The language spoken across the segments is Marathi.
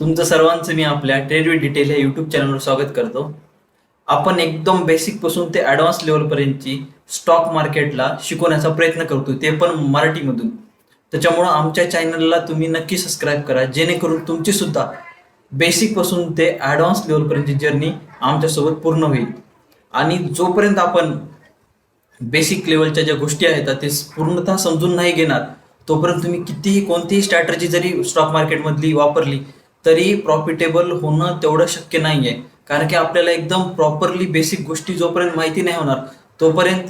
तुमचं सर्वांचं मी आपल्या ट्रेड विथ डिटेल या युट्यूब चॅनलवर स्वागत करतो. आपण एकदम बेसिकपासून ते ऍडव्हान्स लेवलपर्यंतची स्टॉक मार्केटला शिकवण्याचा प्रयत्न करतो ते पण मराठीमधून. त्याच्यामुळं आमच्या चॅनलला तुम्ही नक्की सबस्क्राईब करा जेणेकरून तुमची सुद्धा बेसिकपासून ते ऍडव्हान्स लेवलपर्यंतची जर्नी आमच्यासोबत पूर्ण होईल. आणि जोपर्यंत आपण बेसिक लेवलच्या ज्या गोष्टी आहेत ते पूर्णतः समजून नाही घेणार तोपर्यंत तुम्ही कितीही कोणतीही स्ट्रॅटर्जी जरी स्टॉक मार्केटमधली वापरली तरी प्रॉफिटेबल होणं तेवढं शक्य नाही आहे कारण की आपल्याला एकदम प्रॉपरली बेसिक गोष्टी जोपर्यंत माहिती नाही होणार तोपर्यंत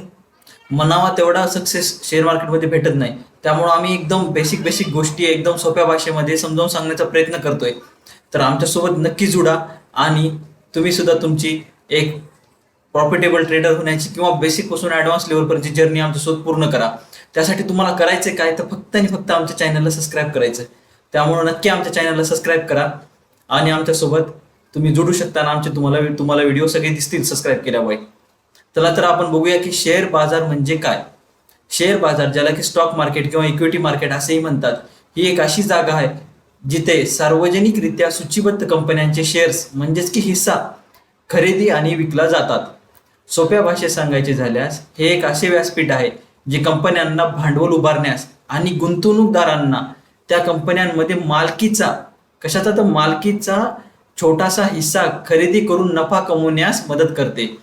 मनावा तेवढा सक्सेस शेअर मार्केटमध्ये भेटत नाही. त्यामुळं आम्ही एकदम बेसिक बेसिक गोष्टी एकदम सोप्या भाषेमध्ये समजावून सांगण्याचा प्रयत्न करतोय. तर आमच्यासोबत नक्की जुडा आणि तुम्ही सुद्धा तुमची एक प्रॉफिटेबल ट्रेडर होण्याची किंवा बेसिकपासून ऍडव्हान्स लेवलपर्यंतची जर्नी आमच्यासोबत पूर्ण करा. त्यासाठी तुम्हाला करायचं काय तर फक्त आणि फक्त आमच्या चॅनलला सबस्क्राईब करायचं त्यामुळे नक्की आमच्या चॅनलला सबस्क्राईब करा. आणि आमच्यासोबत तुम्ही जोडू शकता आणि आमचे तुम्हाला तुम्हाला व्हिडिओ सगळे दिसतील सबस्क्राईब केल्यामुळे. चला तर आपण बघूया की शेअर बाजार म्हणजे काय? शेअर बाजार ज्याला की स्टॉक मार्केट किंवा इक्विटी मार्केट असेही म्हणतात ही एक अशी जागा आहे जिथे सार्वजनिकरित्या सूचीबद्ध कंपन्यांचे शेअर्स म्हणजेच की हिस्सा खरेदी आणि विकला जातात. सोप्या भाषेत सांगायचे झाल्यास हे एक असे व्यासपीठ आहे जे कंपन्यांना भांडवल उभारण्यास आणि गुंतवणूकदारांना त्या कंपन्यांमध्ये मालकीचा कशाचा तर मालकीचा छोटासा हिस्सा खरेदी करून नफा कमवण्यास मदत करते.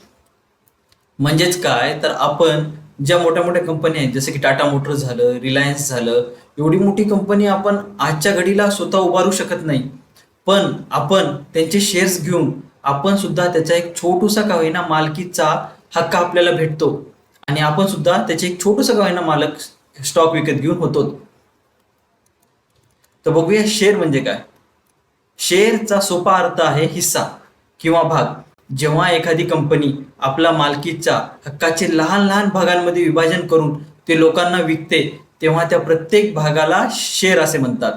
म्हणजेच काय? तर आपण ज्या मोठ्या मोठ्या कंपन्या आहेत जसं की टाटा मोटर्स झालं रिलायन्स झालं एवढी मोठी कंपनी आपण आजच्या घडीला स्वतः उभारू शकत नाही. पण आपण त्यांचे शेअर्स घेऊन आपण सुद्धा त्याचा एक छोटूसा का होईना मालकीचा हक्क आपल्याला भेटतो. आणि आपण सुद्धा त्याचे एक छोटूसा का होईना मालक स्टॉक विकत घेऊन होतो. तर बघूया शेअर म्हणजे काय. शेअरचा सोपा अर्थ आहे हिस्सा किंवा भाग. जेव्हा एखादी कंपनी आपला मालकीचा हक्काचे लहान लहान भागांमध्ये विभाजन करून ते लोकांना विकते तेव्हा त्या प्रत्येक भागाला शेअर असे म्हणतात.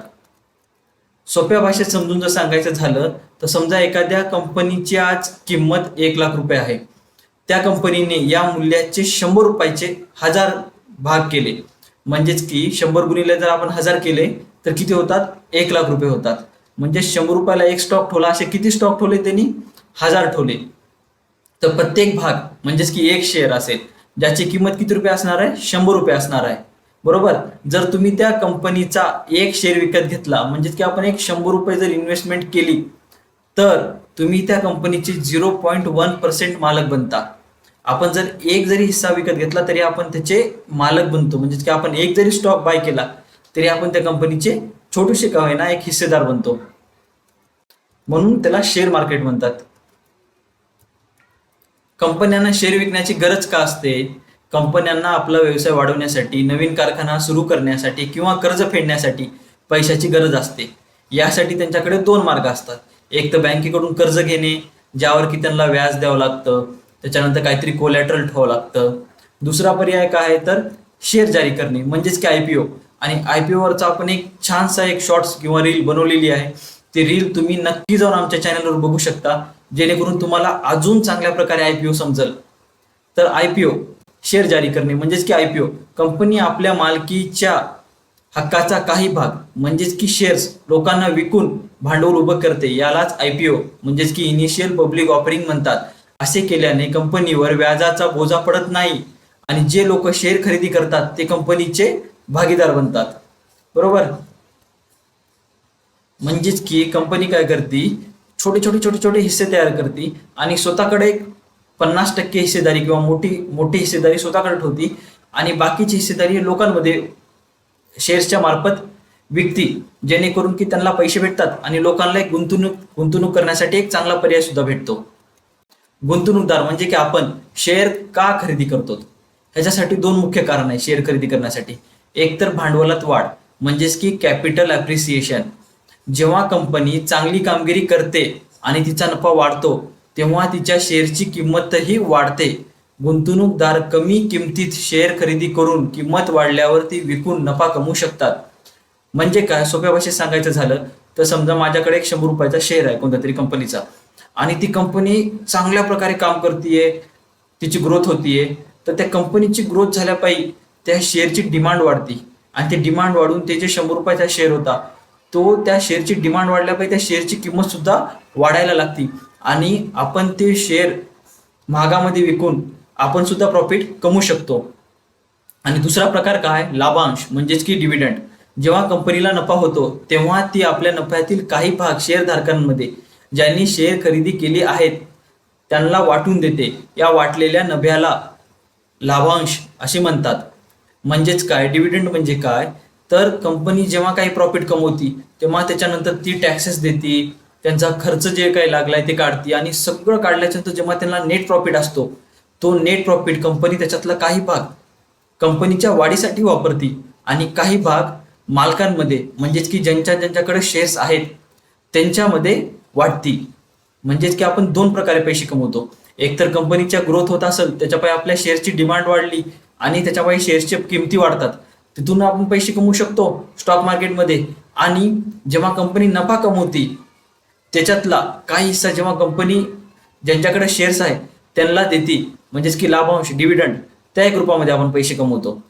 सोप्या भाषेत समजून जर सांगायचं झालं तर समजा एखाद्या कंपनीची आज किंमत एक लाख रुपये आहे. त्या कंपनीने या मूल्याचे शंभर रुपयाचे हजार भाग केले. म्हणजेच की शंभर गुणिले जर आपण हजार केले तर किती होतात? एक लाख रुपये होतात. म्हणजे शंभर रुपयाला एक स्टॉक ठेवला. असे किती स्टॉक ठेवले त्यांनी? हजार ठेवले. तर प्रत्येक भाग म्हणजेच की एक शेअर असेल ज्याची किंमत किती रुपये असणार आहे? शंभर रुपये असणार आहे. बरोबर? जर तुम्ही त्या कंपनीचा एक शेअर विकत घेतला म्हणजेच की आपण एक शंभर रुपये जर इन्व्हेस्टमेंट केली तर तुम्ही त्या कंपनीचे झिरो पॉईंट वन पर्सेंट मालक बनता. आपण जर एक जरी हिस्सा विकत घेतला तरी आपण त्याचे मालक बनतो. म्हणजेच की आपण एक जरी स्टॉक बाय केला तरी आपण त्या कंपनीचे छोटेसे का होईना एक हिस्सेदार बनतो. म्हणून त्याला शेअर मार्केट म्हणतात. कंपन्यांना शेअर विकण्याची गरज का असते? कंपन्यांना आपला व्यवसाय वाढवण्यासाठी नवीन कारखाना सुरू करण्यासाठी किंवा कर्ज फेडण्यासाठी पैशाची गरज असते. यासाठी त्यांच्याकडे दोन मार्ग असतात. एक तर बँकेकडून कर्ज घेणे ज्यावर की त्यांना व्याज द्यावं लागतं. त्याच्यानंतर काहीतरी कोलॅटरल ठेवावं लागतं. दुसरा पर्याय काय आहे तर शेअर जारी करणे म्हणजेच की आयपीओ आणि आय पी ओवरचा आपण एक छानसा एक शॉर्ट्स किंवा रील बनवलेली आहे. ती रील तुम्ही नक्की जाऊन आमच्या चॅनलवर बघू शकता. जेणेकरून तुम्हाला अजून चांगल्या प्रकारे आय पी ओ समजेल. तर आय पी ओ शेअर जारी करणे म्हणजेच की आय पी ओ कंपनी आपल्या मालकीच्या हक्काचा काही भाग म्हणजेच की शेअर्स लोकांना विकून भांडवल उभं करते यालाच आय पी ओ म्हणजेच की इनिशियल पब्लिक ऑफरिंग म्हणतात. असे केल्याने कंपनीवर व्याजाचा बोजा पडत नाही. आणि जे लोक शेअर खरेदी करतात ते कंपनीचे भागीदार बनतात. बरोबर? म्हणजेच की कंपनी काय करते? छोटे छोटे छोटे छोटे हिस्से तयार करते आणि स्वतःकडे पन्नास टक्के हिस्सेदारी किंवा मोठी मोठी हिस्सेदारी स्वतःकडे ठेवती आणि बाकीची हिस्सेदारी लोकांमध्ये शेअर्सच्या मार्फत विकती जेणेकरून की त्यांना पैसे भेटतात आणि लोकांना एक गुंतवणूक गुंतवणूक करण्यासाठी एक चांगला पर्याय सुद्धा भेटतो. गुंतवणूकदार म्हणजे की आपण शेअर का खरेदी करतो? ह्याच्यासाठी दोन मुख्य कारण आहे शेअर खरेदी करण्यासाठी. एकतर भांडवलात वाढ म्हणजेच की कॅपिटल अप्रिसिएशन जेव्हा कंपनी चांगली कामगिरी करते आणि तिचा नफा वाढतो तेव्हा तिच्या शेअरची किंमतही वाढते. गुंतवणूकदार कमी किमतीत शेअर खरेदी करून किंमत वाढल्यावर ती विकून नफा कमवू शकतात. म्हणजे काय? सोप्या भाषेत सांगायचं झालं तर समजा माझ्याकडे एक शंभर रुपयाचा शेअर आहे कोणत्या तरी कंपनीचा आणि ती कंपनी चांगल्या प्रकारे काम करते तिची ग्रोथ होतीये तर त्या कंपनीची ग्रोथ झाल्या पाहिजे त्या शेअरची डिमांड वाढते. आणि ते डिमांड वाढून ते जे शंभर रुपयाचा शेअर होता तो त्या शेअरची डिमांड वाढल्या त्या शेअरची किंमत सुद्धा वाढायला लागते. आणि आपण ते शेअर महागामध्ये विकून आपण सुद्धा प्रॉफिट कमवू शकतो. आणि दुसरा प्रकार काय? लाभांश म्हणजेच की डिव्हिडंड जेव्हा कंपनीला नफा होतो तेव्हा ती आपल्या नफ्यातील काही भाग शेअरधारकांमध्ये ज्यांनी शेअर खरेदी केली आहेत त्यांना वाटून देते. या वाटलेल्या नफ्याला लाभांश असे म्हणतात. म्हणजेच काय? डिव्हिडंड म्हणजे काय? तर कंपनी जेव्हा काही प्रॉफिट कमवती तेव्हा त्याच्यानंतर ती टॅक्सेस देते त्यांचा खर्च जे काही लागलाय ते काढते आणि सगळं काढल्याच्यानंतर जेव्हा त्यांना नेट प्रॉफिट असतो तो नेट प्रॉफिट कंपनी त्याच्यातला काही भाग कंपनीच्या वाढीसाठी वापरते आणि काही भाग मालकांमध्ये म्हणजेच की ज्यांच्या ज्यांच्याकडे शेअर्स आहेत त्यांच्यामध्ये वाढती. म्हणजेच की आपण दोन प्रकारे पैसे कमवतो. एक तर कंपनीच्या ग्रोथ होत असेल त्याच्यापायी आपल्या शेअरची डिमांड वाढली आणि त्याच्यामुळे शेअर्सच्या किमती वाढतात. तिथून आपण पैसे कमवू शकतो स्टॉक मार्केटमध्ये आणि जेव्हा कंपनी नफा कमवते त्याच्यातला काही हिस्सा जेव्हा कंपनी ज्यांच्याकडे शेअर्स आहे त्यांना देते म्हणजेच की लाभांश डिव्हिडंड त्या एक रूपामध्ये आपण पैसे कमवतो.